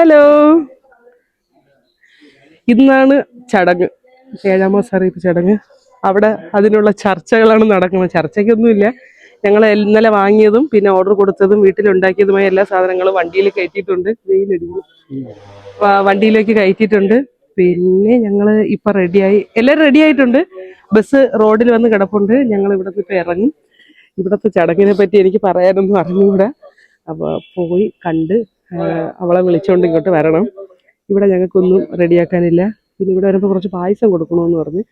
Hello. ഇന്നാണ് ചടങ്ങ്. ഏഴാം മാസം അറിയിപ്പ് ചടങ്ങ്. അവിടെ അതിനുള്ള ചർച്ചകളാണ് നടക്കുന്നത്. ചർച്ചയ്ക്കൊന്നുമില്ല. ഞങ്ങൾ ഇന്നലെ വാങ്ങിയതും പിന്നെ ഓർഡർ കൊടുത്തതും വീട്ടിലുണ്ടാക്കിയതുമായ എല്ലാ സാധനങ്ങളും വണ്ടിയിൽ കയറ്റിയിട്ടുണ്ട്. വെയിലടിക്കും വണ്ടിയിലേക്ക് കയറ്റിയിട്ടുണ്ട്. പിന്നെ ഞങ്ങൾ ഇപ്പൊ റെഡിയായി എല്ലാവരും റെഡി ആയിട്ടുണ്ട്. ബസ് റോഡിൽ വന്ന് കിടപ്പുണ്ട്. ഞങ്ങൾ ഇവിടെ നിന്ന് ഇപ്പൊ ഇറങ്ങും. ഇവിടുത്തെ ചടങ്ങിനെ പറ്റി എനിക്ക് പറയാനൊന്നും അറിഞ്ഞുകൂടാ. അപ്പോൾ പോയി കണ്ട് അവളെ വിളിച്ചുകൊണ്ട് ഇങ്ങോട്ട് വരണം. ഇവിടെ ഞങ്ങൾക്കൊന്നും റെഡിയാക്കാനില്ല. പിന്നെ ഇവിടെ വരുമ്പോൾ കുറച്ച് പായസം കൊടുക്കണമെന്ന് പറഞ്ഞ്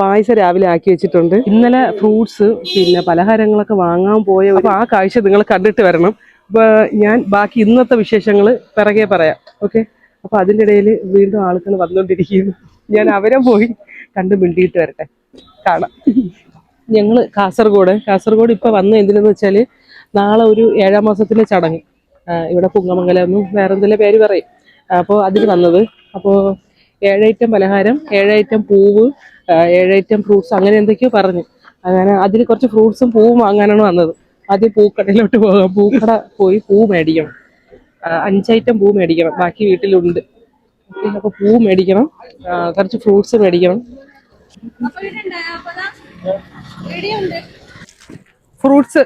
പായസം രാവിലെ ആക്കി വെച്ചിട്ടുണ്ട്. ഇന്നലെ ഫ്രൂട്ട്സ് പിന്നെ പലഹാരങ്ങളൊക്കെ വാങ്ങാൻ പോയ അപ്പോൾ ആ കാഴ്ച നിങ്ങൾ കണ്ടിട്ട് വരണം. അപ്പോൾ ഞാൻ ബാക്കി ഇന്നത്തെ വിശേഷങ്ങൾ പിറകെ പറയാം. ഓക്കെ? അപ്പോൾ അതിന്റെ ഇടയിൽ വീണ്ടും ആളുകൾ വന്നുകൊണ്ടിരിക്കുന്നു ഞാൻ അവരെ പോയി കണ്ട് മിണ്ടിയിട്ട് വരട്ടെ. കാണാം. ഞങ്ങൾ കാസർഗോഡ്. കാസർഗോഡ് ഇപ്പോൾ വന്ന എന്തിനെന്ന് വെച്ചാൽ നാളെ ഒരു ഏഴാം മാസത്തിലെ ചടങ്ങ്. ഇവിടെ പുങ്ങമംഗലം എന്നും വേറെ എന്തെങ്കിലും പേര് പറയും. അപ്പോൾ അതിന് വന്നത്. അപ്പോൾ ഏഴൈറ്റം പലഹാരം ഏഴൈറ്റം പൂവ് ഏഴൈറ്റം ഫ്രൂട്ട്സ് അങ്ങനെ എന്തൊക്കെയോ പറഞ്ഞു. അങ്ങനെ അതിന് കുറച്ച് ഫ്രൂട്ട്സും പൂവും വാങ്ങാനാണ് വന്നത്. ആദ്യം പൂക്കടയിലോട്ട് പോകാം. പൂക്കട പോയി പൂ മേടിക്കണം. അഞ്ചൈറ്റം പൂ മേടിക്കണം. ബാക്കി വീട്ടിലുണ്ട്. അപ്പോൾ പൂ മേടിക്കണം. കുറച്ച് ഫ്രൂട്ട്സ് മേടിക്കണം. ഫ്രൂട്ട്സ്.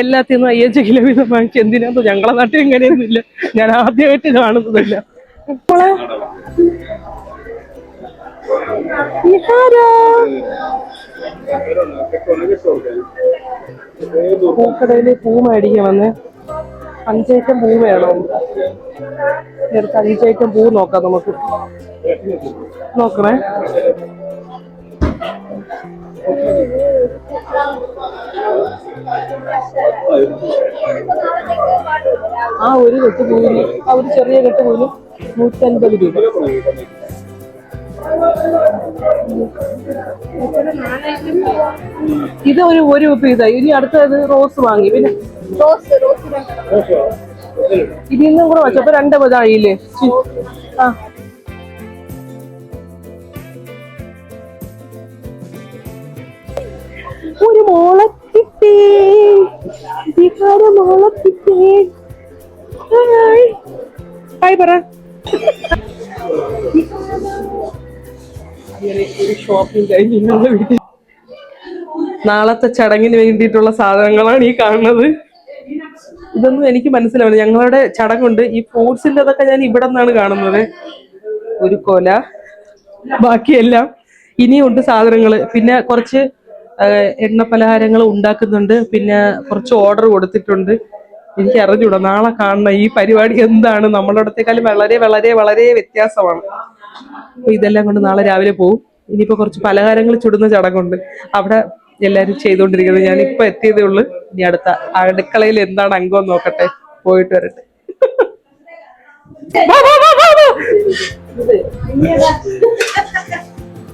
എല്ലാത്തിനും അയ്യഞ്ച് കിലോ വീതം വാങ്ങിച്ച് എന്തിനാന്ന് ഞങ്ങളെ നാട്ടിൽ എങ്ങനെയൊന്നുമില്ല. ഞാൻ ആദ്യമായിട്ട് കാണുന്നതല്ല? പൂക്കടയിൽ പൂ മേടിക്കാൻ വന്നേ. അഞ്ചേറ്റം പൂ വേണം? നേരത്തെ അഞ്ചേറ്റം പൂ നോക്കാം നമുക്ക്. നോക്കണേ. ആ ഒരു കെട്ട് പൂവിന് ആ ഒരു ചെറിയ കെട്ട് പോലും നൂറ്റൻപത് രൂപ. ഇത് ഒരു ഒരു പീസായി ഇനി അടുത്തത് റോസ് വാങ്ങി. പിന്നെ ഇതിൽ നിന്നും കൂടെ വെച്ചപ്പോ രണ്ട് പതായില്ലേ ആ. ഒരു മോളെ നാളത്തെ ചടങ്ങിന് വേണ്ടിയിട്ടുള്ള സാധനങ്ങളാണ് ഈ കാണുന്നത്. ഇതൊന്നും എനിക്ക് മനസ്സിലാവില്ല. ഞങ്ങളുടെ ചടങ്ങുണ്ട്. ഈ ഫ്രൂട്ട്സിന്റെ അതൊക്കെ ഞാൻ ഇവിടെ നിന്നാണ് കാണുന്നത്. ഒരു കൊല. ബാക്കിയെല്ലാം ഇനിയുണ്ട് സാധനങ്ങൾ. പിന്നെ കുറച്ച് എണ്ണ പലഹാരങ്ങൾ ഉണ്ടാക്കുന്നുണ്ട്. പിന്നെ കുറച്ച് ഓർഡർ കൊടുത്തിട്ടുണ്ട്. എനിക്ക് അറിഞ്ഞൂടാ നാളെ കാണുന്ന ഈ പരിപാടി എന്താണ്. നമ്മളടത്തേക്കാളും വളരെ വളരെ വളരെ വ്യത്യാസമാണ്. അപ്പൊ ഇതെല്ലാം കൊണ്ട് നാളെ രാവിലെ പോകും ഇനിയിപ്പോ കുറച്ച് പലഹാരങ്ങൾ ചുടുന്ന ചടങ്ങുണ്ട്. അവിടെ എല്ലാരും ചെയ്തുകൊണ്ടിരിക്കുന്നത്. ഞാൻ ഇപ്പൊ എത്തിയതേ ഉള്ളു. ഇനി അടുത്ത അടുക്കളയിൽ എന്താണ് അംഗം നോക്കട്ടെ. പോയിട്ട് വരട്ടെ.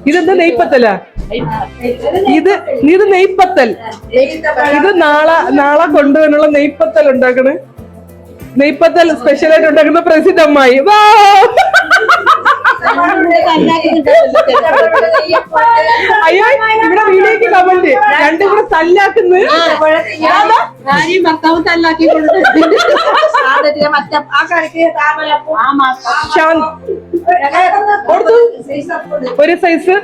ഇതെന്താ നെയ്പ്പത്തല? ഇത് ഇത് നെയ്പ്പത്തൽ ഇത് നാളെ നാളെ കൊണ്ടുവന്നുള്ള നെയ്പ്പത്തൽ ഉണ്ടാക്കണ്. നെയ്പ്പത്തൽ സ്പെഷ്യൽ ആയിട്ട് ഉണ്ടാക്കുന്ന പ്രസിദ്ധ അമ്മായി. വാ! അയ്യോ ഇവിടെ വീഡിയോക്ക് കമന്റ്. രണ്ടും കൂടെ തല്ലാക്കുന്നു. ഭാര്യയും ഭർത്താവും തല്ലാക്കി ശാന്ത്. കൊടുത്തു. ഒരു സൈസ്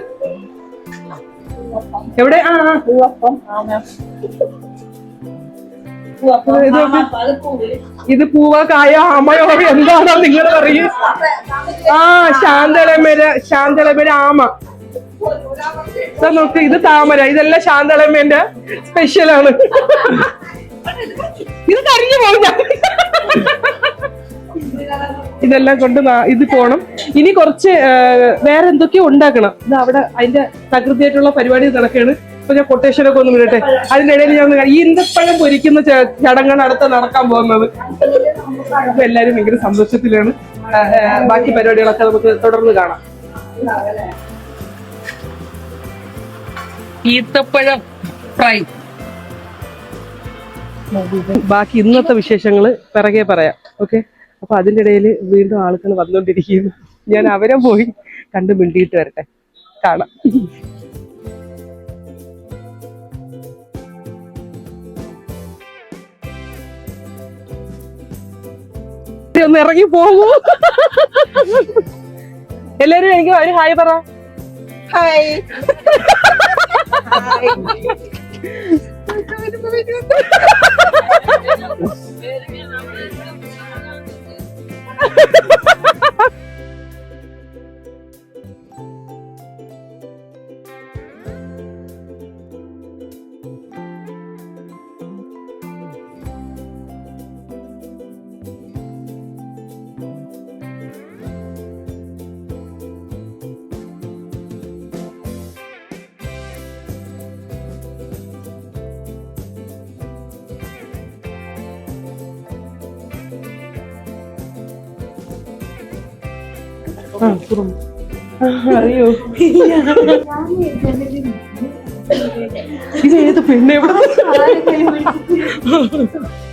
എവിടെ? ആ. ഇത് പൂവ കായ ആമയോ? എന്താണോ നിങ്ങൾ പറയൂ? ആ ശാന്തളമര ശാന്തളമര ആമ. സാർ നോക്ക് ഇത് താമര. ഇതെല്ലാം ശാന്തളമേന്റെ സ്പെഷ്യലാണ് ഇത് കരിഞ്ഞു പോകും ഞാൻ. ഇതെല്ലാം കൊണ്ട് ഇത് പോണം. ഇനി കുറച്ച് വേറെ എന്തൊക്കെയോ ഉണ്ടാക്കണം. ഇത് അവിടെ അതിന്റെ തകൃതിയായിട്ടുള്ള പരിപാടി നടക്കുകയാണ്. അപ്പൊ ഞാൻ കൊട്ടേഷൻ ഒക്കെ ഒന്ന് വിടട്ടെ. അതിനിടയിൽ ഞാൻ ഈ ഇന്ദപ്പഴം പൊരിക്കുന്ന ചടങ്ങാണ് അടുത്ത നടക്കാൻ പോകുന്നത്. അപ്പൊ എല്ലാരും ഭയങ്കര സന്തോഷത്തിലാണ്. ബാക്കി പരിപാടികളൊക്കെ നമുക്ക് തുടർന്ന് കാണാം. ഈത്തപ്പഴം ഫ്രൈ. ബാക്കി ഇന്നത്തെ വിശേഷങ്ങൾ പിറകെ പറയാം. ഓക്കെ? അപ്പൊ അതിനിടയിൽ ഇടയിൽ വീണ്ടും ആളുകൾ വന്നുകൊണ്ടിരിക്കുന്നു. ഞാൻ അവരെ പോയി കണ്ടു മിണ്ടിയിട്ട് വരട്ടെ. കാണാം. ഒന്ന് ഇറങ്ങി പോകൂ. എല്ലാരും എനിക്ക് ഒരു ഹായ് പറ. ഹായ്. Ha ha ha! അറിയോ ഇത് ഏത് പെണ്ണ്? എവിടെ